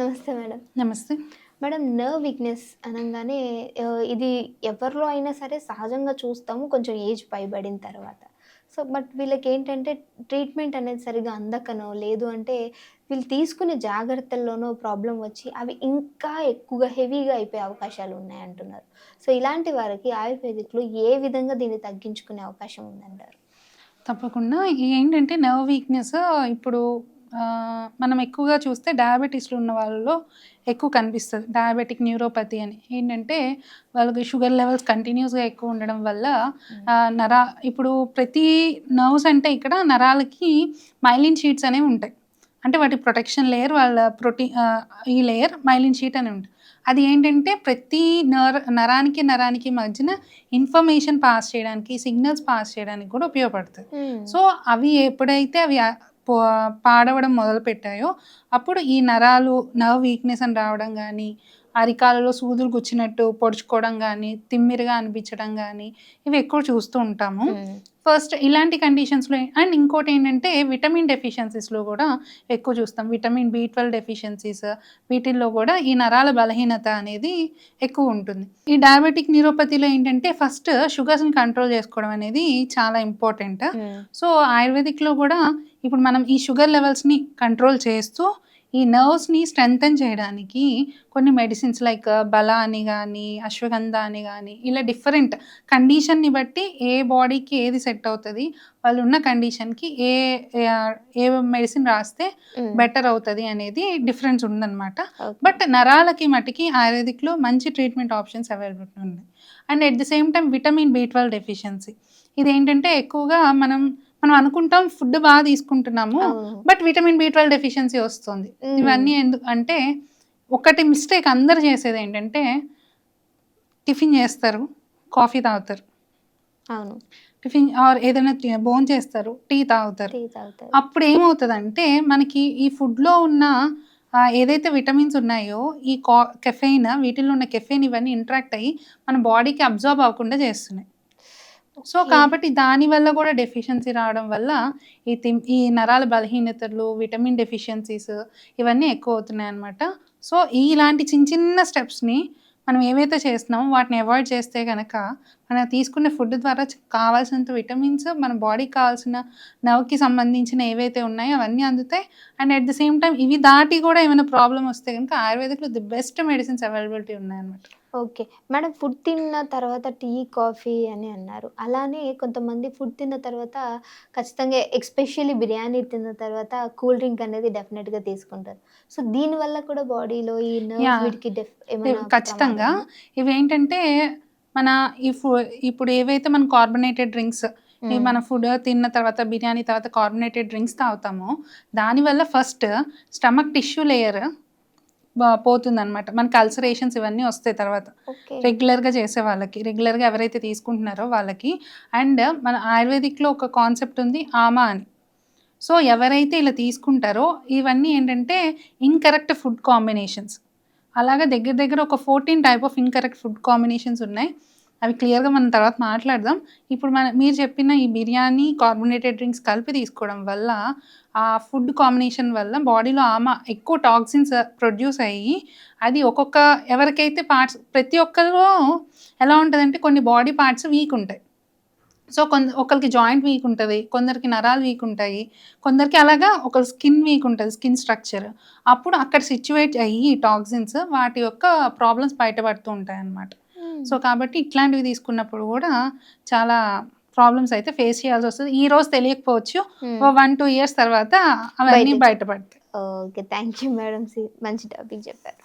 నమస్తే మేడం. నమస్తే. Madam nerve weakness అనగానే ఇది ఎవరిలో అయినా సరే సహజంగా చూస్తాము కొంచెం ఏజ్ పైబడిన తర్వాత. సో బట్ వీళ్ళకి ఏంటంటే ట్రీట్మెంట్ అనేది సరిగా అందకనో లేదు అంటే వీళ్ళు తీసుకునే జాగ్రత్తల్లోనో ప్రాబ్లం వచ్చి అవి ఇంకా ఎక్కువగా హెవీగా అయిపోయే అవకాశాలు ఉన్నాయంటున్నారు. సో ఇలాంటి వారికి ఆయుర్వేదిక్లో ఏ విధంగా దీన్ని తగ్గించుకునే అవకాశం ఉందంటారు? తప్పకుండా. ఏంటంటే నర్వ్ వీక్నెస్ ఇప్పుడు మనం ఎక్కువగా చూస్తే డయాబెటీస్లో ఉన్న వాళ్ళలో ఎక్కువ కనిపిస్తుంది. డయాబెటిక్ న్యూరోపతి అని. ఏంటంటే వాళ్ళకి షుగర్ లెవెల్స్ కంటిన్యూస్గా ఎక్కువ ఉండడం వల్ల ఆ, నరా ఇప్పుడు ప్రతి నర్వ్స్ అంటే ఇక్కడ నరాలకి మైలిన్ షీట్స్ అనేవి ఉంటాయి. అంటే వాటి ప్రొటెక్షన్ లేయర్ వాళ్ళ ప్రోటీ ఈ లేయర్ మైలిన్ షీట్ అని ఉంటుంది. అది ఏంటంటే ప్రతి నర నరానికి నరానికి మధ్యన ఇన్ఫర్మేషన్ పాస్ చేయడానికి సిగ్నల్స్ పాస్ చేయడానికి కూడా ఉపయోగపడుతుంది. సో అవి ఎప్పుడైతే అవి పాడవడం మొదలు పెట్టాయో అప్పుడు ఈ నరాలు నర్వ్ వీక్నెస్ అని రావడం కానీ అరికాలలో సూదులు గుచ్చినట్టు పొడుచుకోవడం కానీ తిమ్మిరిగా అనిపించడం కానీ ఇవి ఎక్కువ చూస్తూ ఉంటాము. ఫస్ట్ ఇలాంటి కండిషన్స్లో అండ్ ఇంకోటి ఏంటంటే విటమిన్ డెఫిషియన్సీస్లో కూడా ఎక్కువ చూస్తాం. విటమిన్ బి ట్వెల్వ్ డెఫిషియన్సీస్ వీటిల్లో కూడా ఈ నరాల బలహీనత అనేది ఎక్కువ ఉంటుంది. ఈ డయాబెటిక్ న్యూరోపతిలో ఏంటంటే ఫస్ట్ షుగర్స్ని కంట్రోల్ చేసుకోవడం అనేది చాలా ఇంపార్టెంట్ సో ఆయుర్వేదిక్లో కూడా ఇప్పుడు మనం ఈ షుగర్ లెవెల్స్ని కంట్రోల్ చేస్తూ ఈ నర్వ్స్ని స్ట్రెంగ్తన్ చేయడానికి కొన్ని మెడిసిన్స్ లైక్ బల అని కానీ అశ్వగంధ అని కానీ ఇలా డిఫరెంట్ కండిషన్ని బట్టి ఏ బాడీకి ఏది సెట్ అవుతుంది వాళ్ళు ఉన్న కండిషన్కి ఏ ఏ- ఏ మెడిసిన్ రాస్తే బెటర్ అవుతుంది అనేది డిఫరెన్స్ ఉందన్నమాట. బట్ నరాలకి మటుకి ఆయుర్వేదిక్లో మంచి ట్రీట్మెంట్ ఆప్షన్స్ అవైలబుల్ ఉన్నాయి. And at the same time vitamin B twelve deficiency. ఇది ఏంటంటే ఎక్కువగా మనం మనం అనుకుంటాం ఫుడ్ బాగా తీసుకుంటున్నాము but vitamin B twelve deficiency వస్తుంది. ఇవన్నీ ఎందుకు అంటే ఒకటి మిస్టేక్ అందరు చేసేది ఏంటంటే టిఫిన్ చేస్తారు కాఫీ తాగుతారు. అవును. టిఫిన్ ఆర్ ఏదైనా బోన్ చేస్తారు టీ తాగుతారు. అప్పుడు ఏమవుతుందంటే మనకి ఈ ఫుడ్లో ఉన్న ఏదైతే విటమిన్స్ ఉన్నాయో ఈ కా కెఫెయిన్ వీటిల్లో ఉన్న కెఫెయిన్ ఇవన్నీ ఇంట్రాక్ట్ అయ్యి మన బాడీకి అబ్జర్వ్ అవ్వకుండా చేస్తున్నాయి. సో. కాబట్టి దాని వల్ల కూడా డెఫిషియన్సీ రావడం వల్ల ఈ తిమ్ ఈ నరాల బలహీనతలు విటమిన్ డెఫిషియన్సీస్ ఇవన్నీ ఎక్కువ అవుతున్నాయి అనమాట సో ఇలాంటి చిన్న చిన్న స్టెప్స్ని మనం ఏవైతే చేస్తున్నామో వాటిని అవాయిడ్ చేస్తే కనుక మనం తీసుకునే ఫుడ్ ద్వారా కావాల్సినంత విటమిన్స్ మన బాడీకి కావాల్సిన నవ్వుకి సంబంధించిన ఏవైతే ఉన్నాయో అవన్నీ అందుతాయి and at the same time ఇవి దాటి కూడా ఏమైనా ప్రాబ్లం వస్తే కనుక ఆయుర్వేదిక్లో ది బెస్ట్ మెడిసిన్స్ అవైలబిలిటీ ఉన్నాయన్నమాట. ఓకే. మేడం ఫుడ్ తిన్న తర్వాత టీ కాఫీ అని అన్నారు. అలానే కొంతమంది ఫుడ్ తిన్న తర్వాత ఖచ్చితంగా ఎక్స్పెషల్లీ బిర్యానీ తిన్న తర్వాత కూల్ డ్రింక్ అనేది డెఫినెట్గా తీసుకుంటారు. సో దీనివల్ల కూడా బాడీలో ఈ వీటికి డెఫ్ ఖచ్చితంగా. ప్రమాదమా? మన ఈ ఫు ఇప్పుడు ఏవైతే మన కార్బొనేటెడ్ డ్రింక్స్ ఈ మన ఫుడ్ తిన్న తర్వాత బిర్యానీ తర్వాత కార్బొనేటెడ్ డ్రింక్స్ తాగుతామో దానివల్ల ఫస్ట్ స్టమక్ టిష్యూ లేయర్ పోతుంది అనమాట మనకి అల్సరేషన్స్ ఇవన్నీ వస్తాయి తర్వాత. రెగ్యులర్గా చేసే వాళ్ళకి రెగ్యులర్గా ఎవరైతే తీసుకుంటున్నారో వాళ్ళకి. అండ్ మన ఆయుర్వేదిక్లో ఒక కాన్సెప్ట్ ఉంది ఆమా అని. సో ఎవరైతే ఇలా తీసుకుంటారో ఇవన్నీ ఏంటంటే ఇన్కరెక్ట్ ఫుడ్ కాంబినేషన్స్ అలాగా దగ్గర దగ్గర ఒక fourteen type of incorrect food combinations ఉన్నాయి. అవి క్లియర్గా మనం తర్వాత మాట్లాడదాం. ఇప్పుడు మన మీరు చెప్పిన ఈ బిర్యానీ కార్బొనేటెడ్ డ్రింక్స్ కలిపి తీసుకోవడం వల్ల ఆ ఫుడ్ కాంబినేషన్ వల్ల బాడీలో ఆమె ఎక్కువ టాక్సిన్స్ ప్రొడ్యూస్ uh, అయ్యి అది ఒక్కొక్క ఎవరికైతే పార్ట్స్ ప్రతి ఒక్కరిలో ఎలా ఉంటుందంటే కొన్ని బాడీ పార్ట్స్ వీక్ ఉంటాయి. సో కొంద ఒకరికి జాయింట్ వీక్ ఉంటుంది కొందరికి నరాలు వీక్ ఉంటాయి కొందరికి అలాగా ఒక స్కిన్ వీక్ ఉంటుంది స్కిన్ స్ట్రక్చర్. అప్పుడు అక్కడ సిచ్యువేట్ అయ్యి టాక్సిన్స్ వాటి యొక్క ప్రాబ్లమ్స్ బయటపడుతూ ఉంటాయి అన్నమాట సో కాబట్టి ఇట్లాంటివి తీసుకున్నప్పుడు కూడా చాలా ప్రాబ్లమ్స్ అయితే ఫేస్ చేయాల్సి వస్తుంది. ఈ రోజు తెలియకపోవచ్చు వన్ టూ ఇయర్స్ తర్వాత అవన్నీ బయట- బయటపడతాయి. ఓకే థ్యాంక్ యూ మేడం మంచి టాపిక్ చెప్పారు.